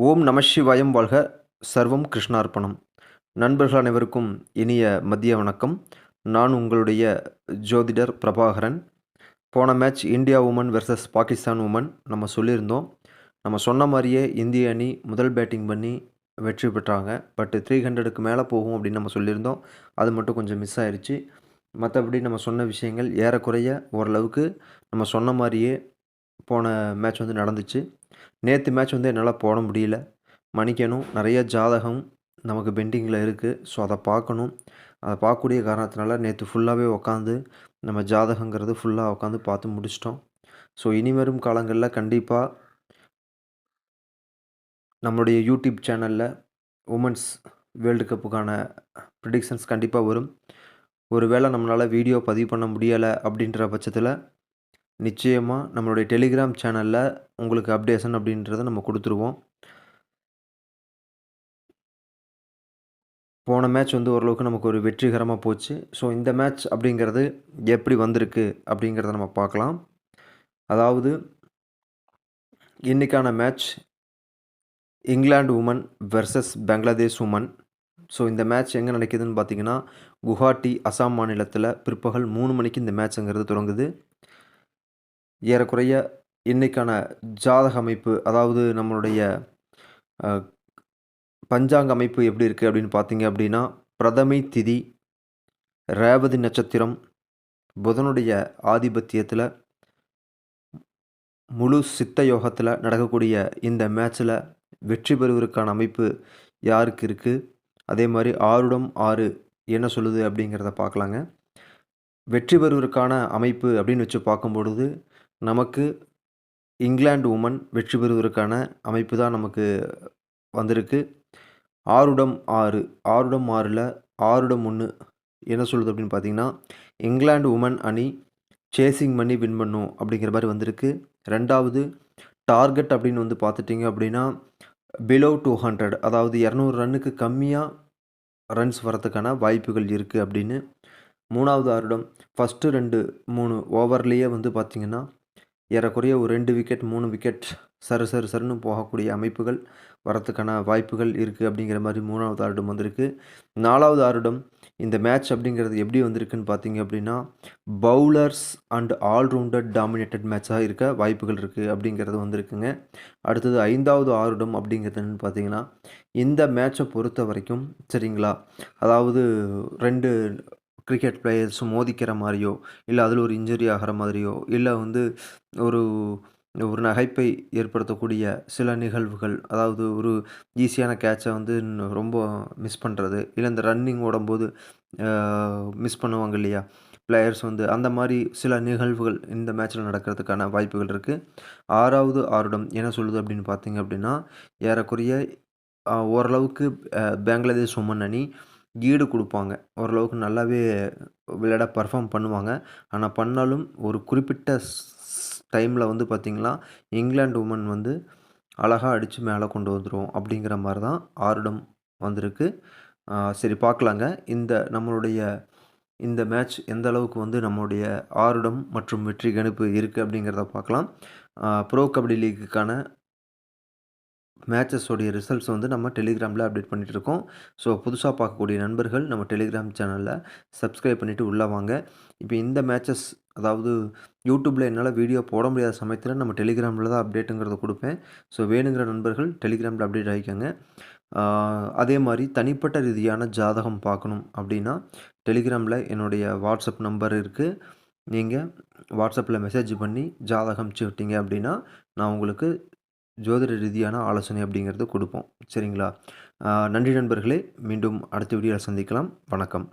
ஓம் நம சிவாயம் வாழ்க சர்வம் கிருஷ்ணார்ப்பணம். நண்பர்கள் அனைவருக்கும் இனிய மதிய வணக்கம். நான் உங்களுடைய ஜோதிடர் பிரபாகரன். போன match India women versus Pakistan women நம்ம சொல்லியிருந்தோம். நம்ம சொன்ன மாதிரியே இந்திய அணி முதல் பேட்டிங் பண்ணி வெற்றி பெற்றாங்க. பட் த்ரீ ஹண்ட்ரடுக்கு மேலே போகும் அப்படின்னு நம்ம சொல்லியிருந்தோம். அது மட்டும் கொஞ்சம் மிஸ் ஆயிடுச்சு மற்றபடி நம்ம சொன்ன விஷயங்கள் ஏறக்குறைய ஓரளவுக்கு நம்ம சொன்ன மாதிரியே போன மேட்ச் வந்து நடந்துச்சு. நேற்று மேட்ச் வந்து என்னால் போட முடியல. மணிக்கணும் நிறைய ஜாதகம் நமக்கு பெண்டிங்கில் இருக்குது ஸோ அதை பார்க்கணும். அதை பார்க்கக்கூடிய காரணத்தினால நேற்று ஃபுல்லாகவே உக்காந்து நம்ம ஜாதகங்கிறது ஃபுல்லாக உட்காந்து பார்த்து முடிச்சிட்டோம். ஸோ இனி வரும் காலங்களில் கண்டிப்பாக நம்மளுடைய யூடியூப் சேனலில் உமன்ஸ் வேர்ல்டு கப்புக்கான ப்ரிடிக்ஷன்ஸ் கண்டிப்பாக வரும். ஒருவேளை நம்மளால் வீடியோ பதிவு பண்ண முடியலை அப்படின்ற பட்சத்தில் நிச்சயமாக நம்மளுடைய டெலிகிராம் சேனலில் உங்களுக்கு அப்டேஷன் அப்படின்றத நம்ம கொடுத்துருவோம். போன மேட்ச் வந்து ஓரளவுக்கு நமக்கு ஒரு வெற்றிகரமாக போச்சு. ஸோ இந்த மேட்ச் அப்படிங்கிறது எப்படி வந்திருக்கு அப்படிங்கிறத நம்ம பார்க்கலாம். அதாவது இன்றைக்கான match England women versus Bangladesh women so இந்த மேட்ச் எங்கே நடக்குதுன்னு பார்த்தீங்கன்னா குவாஹாட்டி அசாம் மாநிலத்தில் பிற்பகல் மூணு மணிக்கு இந்த மேட்ச்ங்கிறது தொடங்குது. ஏறக்குறைய இன்றைக்கான ஜாதக அமைப்பு அதாவது நம்மளுடைய பஞ்சாங்க அமைப்பு எப்படி இருக்குது அப்படின்னு பார்த்தீங்க அப்படின்னா பிரதமை திதி ரேவதி நட்சத்திரம் புதனுடைய ஆதிபத்தியத்தில் முழு சித்த யோகத்தில் நடக்கக்கூடிய இந்த மேட்ச்சில் வெற்றி பெறுவதற்கான அமைப்பு யாருக்கு இருக்குது அதே மாதிரி ஆறுடம் ஆறு என்ன சொல்லுது அப்படிங்கிறத பார்க்கலாங்க வெற்றி பெறுவதற்கான அமைப்பு அப்படின்னு வச்சு பார்க்கும்பொழுது நமக்கு இங்கிலாந்து உமன் வெற்றி பெறுவதற்கான அமைப்பு தான் நமக்கு வந்திருக்கு. ஆறுடம் ஆறு ஆறுடம் ஆறில் ஆறுடம் ஒன்று என்ன சொல்லுது அப்படின்னு பார்த்தீங்கன்னா இங்கிலாந்து உமன் அணி சேசிங் பண்ணி வின் பண்ணும் அப்படிங்கிற மாதிரி வந்திருக்கு. ரெண்டாவது டார்கெட் அப்படின்னு வந்து பார்த்துட்டிங்க அப்படின்னா பிலோ டூ ஹண்ட்ரட் அதாவது இரநூறு ரன்னுக்கு கம்மியாக ரன்ஸ் வரத்துக்கான வாய்ப்புகள் இருக்குது அப்படின்னு. மூணாவது ஆருடம் ஃபஸ்ட்டு ரெண்டு மூணு ஓவர்லேயே வந்து பார்த்திங்கன்னா ஏறக்குறைய ஒரு ரெண்டு விக்கெட் மூணு விக்கெட் சரு சரு சருன்னு போகக்கூடிய அமைப்புகள் வரத்துக்கான வாய்ப்புகள் இருக்குது அப்படிங்கிற மாதிரி மூணாவது ஆருடம் வந்திருக்கு. நாலாவது ஆருடம் இந்த மேட்ச் அப்படிங்கிறது எப்படி வந்திருக்குன்னு பார்த்தீங்க அப்படின்னா பவுலர்ஸ் அண்ட் ஆல்ரவுண்டர் டாமினேட்டட் மேட்சாக இருக்க வாய்ப்புகள் இருக்குது அப்படிங்கிறது வந்திருக்குங்க. அடுத்தது ஐந்தாவது ஆருடம் அப்படிங்கிறதுன்னு பார்த்தீங்கன்னா இந்த மேட்சை பொறுத்த வரைக்கும் சரிங்களா? அதாவது ரெண்டு கிரிக்கெட் பிளேயர்ஸ் மோதிக்கிற மாதிரியோ இல்லை அதில் ஒரு இன்ஜுரி ஆகிற மாதிரியோ இல்லை வந்து ஒரு ஒரு நகைப்பை ஏற்படுத்தக்கூடிய சில நிகழ்வுகள் அதாவது ஒரு ஈஸியான கேட்சை வந்து ரொம்ப மிஸ் பண்ணுறது இல்லை இந்த ரன்னிங் ஓடும்போது மிஸ் பண்ணுவாங்க இல்லையா? பிளேயர்ஸ் வந்து அந்த மாதிரி சில நிகழ்வுகள் இந்த மேட்ச்சில் நடக்கிறதுக்கான வாய்ப்புகள் இருக்குது ஆறாவது ஆருடம் என்ன சொல்லுது அப்படின்னு பார்த்தீங்க அப்படின்னா ஏறக்குறைய ஓரளவுக்கு பங்களாதேஷ் உமன் அணி ஈடு கொடுப்பாங்க. ஓரளவுக்கு நல்லாவே விளையாட பர்ஃபார்ம் பண்ணுவாங்க. ஆனால் பண்ணாலும் ஒரு குறிப்பிட்ட டைமில் வந்து பார்த்திங்கன்னா இங்கிலாந்து உமன் வந்து அழகாக அடித்து மேலே கொண்டு வந்துடும் அப்படிங்கிற மாதிரி தான் ஆருடம் வந்திருக்கு சரி பார்க்கலாங்க இந்த நம்மளுடைய இந்த மேட்ச் எந்த அளவுக்கு வந்து நம்மளுடைய ஆருடம் மற்றும் வெற்றி கணிப்பு இருக்குது அப்படிங்கிறத பார்க்கலாம் ப்ரோ கபடி லீக்குக்கான மேட்சஸோடைய ரிசல்ட்ஸ் வந்து நம்ம டெலிகிராமில் அப்டேட் பண்ணிகிட்டு இருக்கோம். ஸோ புதுசாக பார்க்கக்கூடிய நண்பர்கள் நம்ம டெலிகிராம் சேனலில் சப்ஸ்கிரைப் பண்ணிவிட்டு உள்ளே வாங்க. இப்போ இந்த மேட்சஸ் அதாவது யூடியூப்பில் என்னால் வீடியோ போட முடியாத சமயத்தில் நம்ம டெலிகிராமில் தான் அப்டேட்டுங்கிறத கொடுப்பேன். ஸோ வேணுங்கிற நண்பர்கள் டெலிகிராமில் அப்டேட் ஆகிக்கோங்க அதே மாதிரி தனிப்பட்ட ரீதியான ஜாதகம் பார்க்கணும் அப்படின்னா டெலிகிராமில் என்னுடைய வாட்ஸ்அப் நம்பர் இருக்குது நீங்கள் வாட்ஸ்அப்பில் மெசேஜ் பண்ணி ஜாதகம் விட்டீங்க அப்படின்னா நான் உங்களுக்கு ஜோதிட ரீதியான ஆலோசனை அப்படிங்கிறது கொடுப்போம். சரிங்களா? நன்றி நண்பர்களே. மீண்டும் அடுத்த வீடியோவில் சந்திக்கலாம். வணக்கம்.